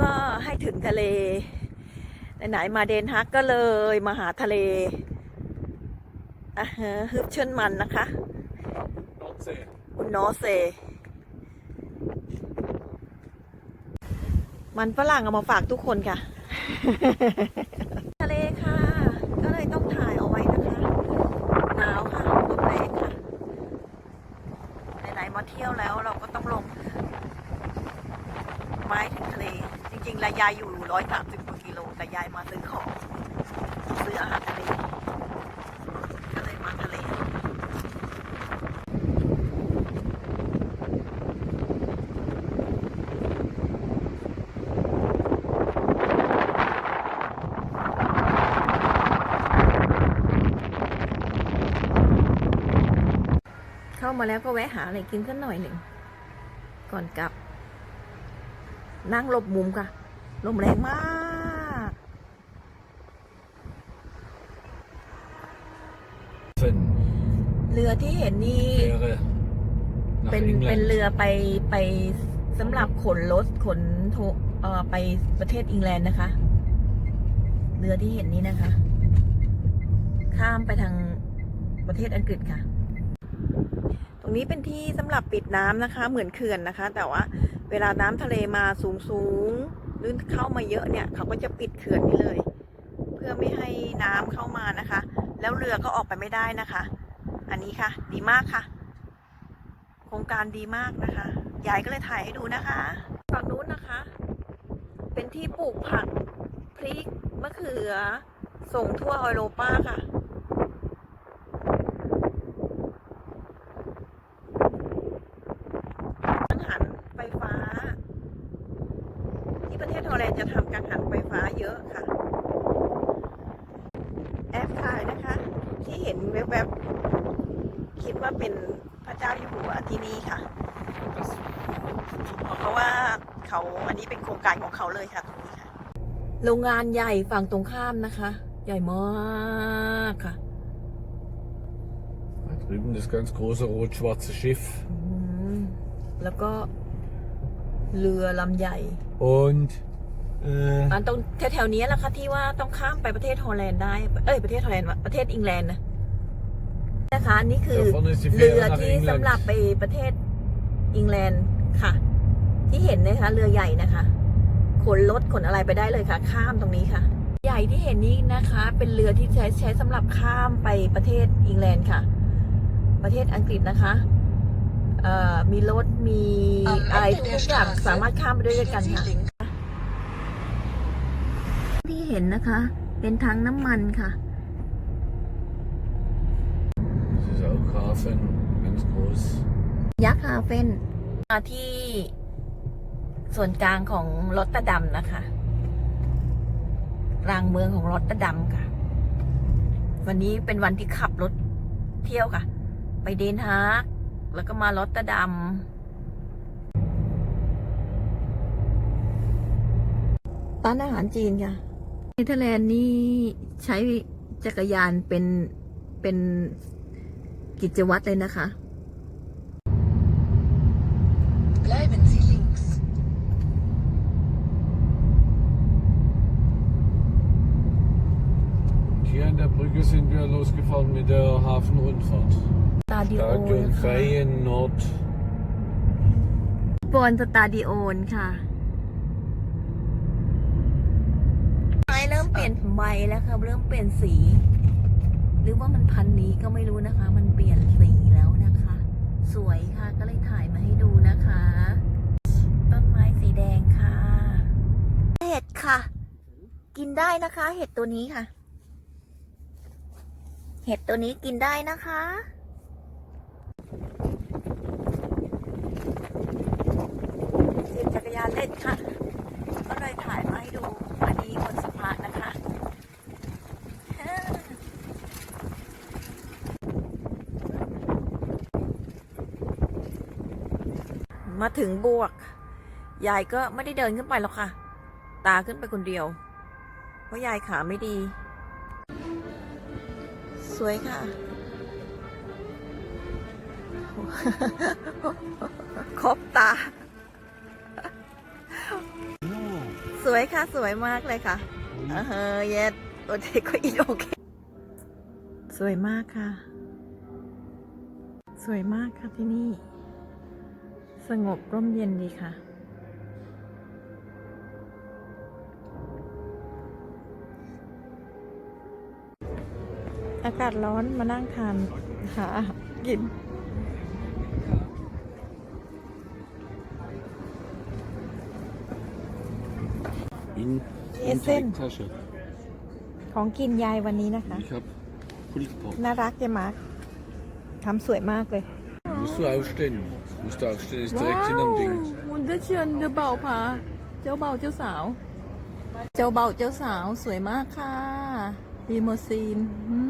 ก็ให้ถึงทะเล ไหนๆมาเดนฮักก็เลยมาหาทะเลอะฮะฮึบเชิญมันนะคะคุณโนเซมันฝรั่งเอามาฝากทุกคนค่ะ ทะเลค่ะ ก็เลยต้องถ่ายเอาไว้นะคะ หนาวค่ะลมแรงค่ะ ไหนๆมาเที่ยวแล้วเราก็ต้องลง ไม้ถึงทะเล จริงๆระ ยายอยู่ร้อยสามสิบกว่ากิโล แต่ยายมาซื้อของ ซื้ออาหารทะเลก็เลยมาทะเลเข้ามาแล้วก็แวะหาอะไรกินสักหน่อยหนึ่ง ก่อนกลับนั่งหลบมุมค่ะ ลมแรงมาก Von เรือที่เห็นนี่ Fähre nach เป็นเป็น England. เรือไปไปสำหรับขนรถขนโทเอ่อไปประเทศอังกฤษนะคะ เรือที่เห็นนี้นะคะ ข้ามไปทางประเทศอังกฤษค่ะ ตรงนี้เป็นที่สำหรับปิดน้ำนะคะ เหมือนเขื่อนนะคะ แต่ว่า เวลาน้ำทะเลมาสูงสูงๆ หรือเข้ามาเยอะเนี่ยเขาก็จะปิดเขื่อนนี้เลย เพื่อไม่ให้น้ำเข้ามานะคะ แล้วเรือก็ออกไปไม่ได้นะคะ อันนี้ค่ะ ดีมากค่ะ โครงการดีมากนะคะยายก็เลยถ่ายให้ดูนะคะฝั่งนู้นนะคะ เป็นที่ปลูกผักพริกมะเขือส่งทั่วออโรปาค่ะ กังหันไฟฟ้า ที่ประเทศฮอลแลนด์จะทำ กังหันไฟฟ้าเยอะค่ะ แอปถ่ายนะคะ ที่เห็นแวบๆคิดว่าเป็นพระเจ้าอยู่หัวที่นี่ค่ะ Das เพราะว่าเขาอันนี้เป็นโครงการของเขาเลยค่ะตรงนี้ค่ะโรงงานใหญ่ฝั่งตรงข้ามนะคะ ใหญ่มากค่ะ Da drüben das ganz große rot-schwarze Schiff. อืมแล้วก็เรือลำใหญ่ Und äh, อันตรงแถวๆนี้แหละค่ะที่ว่าต้องข้ามไปประเทศฮอลแลนด์ได้ เอ้ยประเทศฮอลแลนด์วะประเทศอังกฤษนะนะคะนี่คือ da vorne ist die เรือ Fähre nach ที่สำหรับ England. ไปประเทศอังกฤษค่ะ ที่เห็นนะคะเรือใหญ่นะคะขนรถขนอะไรไปได้เลยค่ะ ข้ามตรงนี้ค่ะ ใหญ่ที่เห็นนี้นะคะ เป็นเรือที่ใช้ใช้สำหรับข้ามไปประเทศอังกฤษค่ะ ประเทศอังกฤษนะคะเอ่อมีรถมีอะไรทุกอย่างสามารถข้ามไปด้วยกันค่ะที่ เห็นนะคะ เป็นทั้งน้ำมันค่ะ Das ist auch Hafen, ganz groß. ยักษ์ฮาเฟนมาที่ส่วนกลางของรถตะดำนะคะกลางเมืองของรถตะดำค่ะ วันนี้เป็นวันที่ขับรถเที่ยวค่ะ ไปเดนฮาร์กแล้วก็มารถตะดำร้านอาหารจีนค่ะ เนเธอร์แลนด์นี่ใช้จักรยานเป็นเป็นกิจวัตรเลยนะคะ Bleiben Sie links. Und hier an der Brücke sind wir losgefahren mit der Hafenrundfahrt. สตาดิโอ Stadion ค่ะ Freien Nord. บอลสตาดิโอนค่ะไม้เริ่มเปลี่ยน ใบแล้วค่ะเริ่มเปลี่ยนสี หรือว่ามันพันนี้ก็ไม่รู้นะคะ มันเปลี่ยนสีแล้วนะคะ สวยค่ะก็เลยถ่ายมาให้ดูนะคะ ต้นไม้สีแดงค่ะ เห็ดค่ะ กินได้นะคะ เห็ดตัวนี้ค่ะ เห็ดตัวนี้กินได้นะคะ ขี่จักรยานเล่นค่ะ ก็เลยถ่ายมาให้ดู อันนี้บนสะพานนะคะ มาถึงบวก ยายก็ไม่ได้เดินขึ้นไปหรอกค่ะ ตาขึ้นไปคนเดียว เพราะยายขาไม่ดี สวยค่ะ ครบตา สวยค่ะ สวยมากเลยค่ะเฮ้ยเย็ดโอเคก็อีโอเค สวยมากค่ะ สวยมากค่ะที่นี่ สงบร่มเย็นดีค่ะ อากาศร้อนมานั่งทานหาอาหารกิน In Essen. Tasche. ของกินยายวันนี้นะคะ Ich hab Pulverpop. น่ารักเจมาร์คทำสวยมากเลย Musst du aufstehen. Musst du aufstehen, ist direkt in am Ding. มันจะเชิญเจ้าเบ่าพาเจ้าเบ่าเจ้าสาว เจ้าเบ่าเจ้าสาวสวยมากค่ะลีโมซีนอืม